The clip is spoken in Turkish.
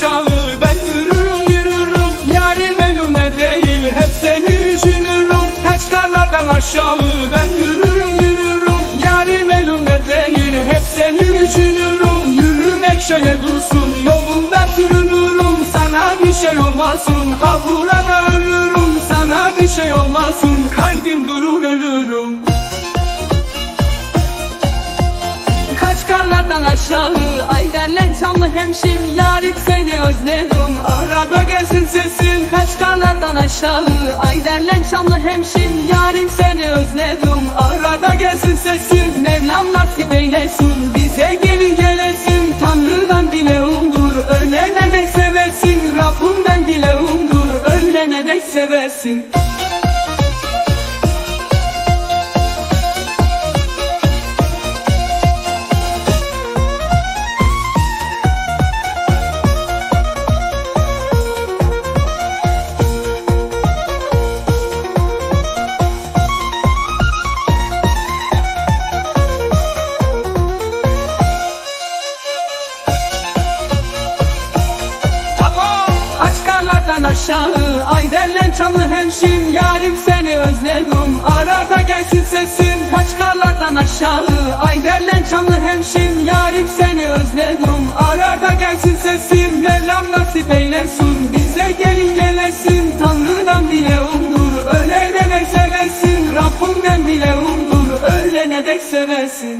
aşağı ben yürürüm yürürüm. Yarim evime değil hep seni düşünürüm. Hep karlardan aşağı ben yürürüm yürürüm. Yarim evime değil hep seni düşünürüm. Yürümek şöyle dursun yolunda sürünürüm. Sana bir şey olmasın kavurana ölürüm. Sana bir şey olmasın kalbim durur ölürüm. Kaç karlardan aşağı Ay derler canlı hemşim. Yari karlardan aşağı. Ay derler çamlı hemşim Yarim seni özledim. Arada gelsin sesin Mevlam nasip eylesin. Bize gelin gelesin Tanrı'dan dileğimdur Ölene dek seversin Rabbimden dileğimdur Ölene dek seversin karlardan aşağı Ay derlen çamlı hemşim Yarim seni özledim. Arada gelsin sesin. Kaç karlardan aşağı Ay derlen çamlı hemşim Yarim seni özledim. Arada gelsin sesin. Mevlam nasip eylesin. Bize gelin gelesin. Tanrı'dan dileğimdur Ölene dek seversin. Rabbimden dileğimdur Ölene dek seversin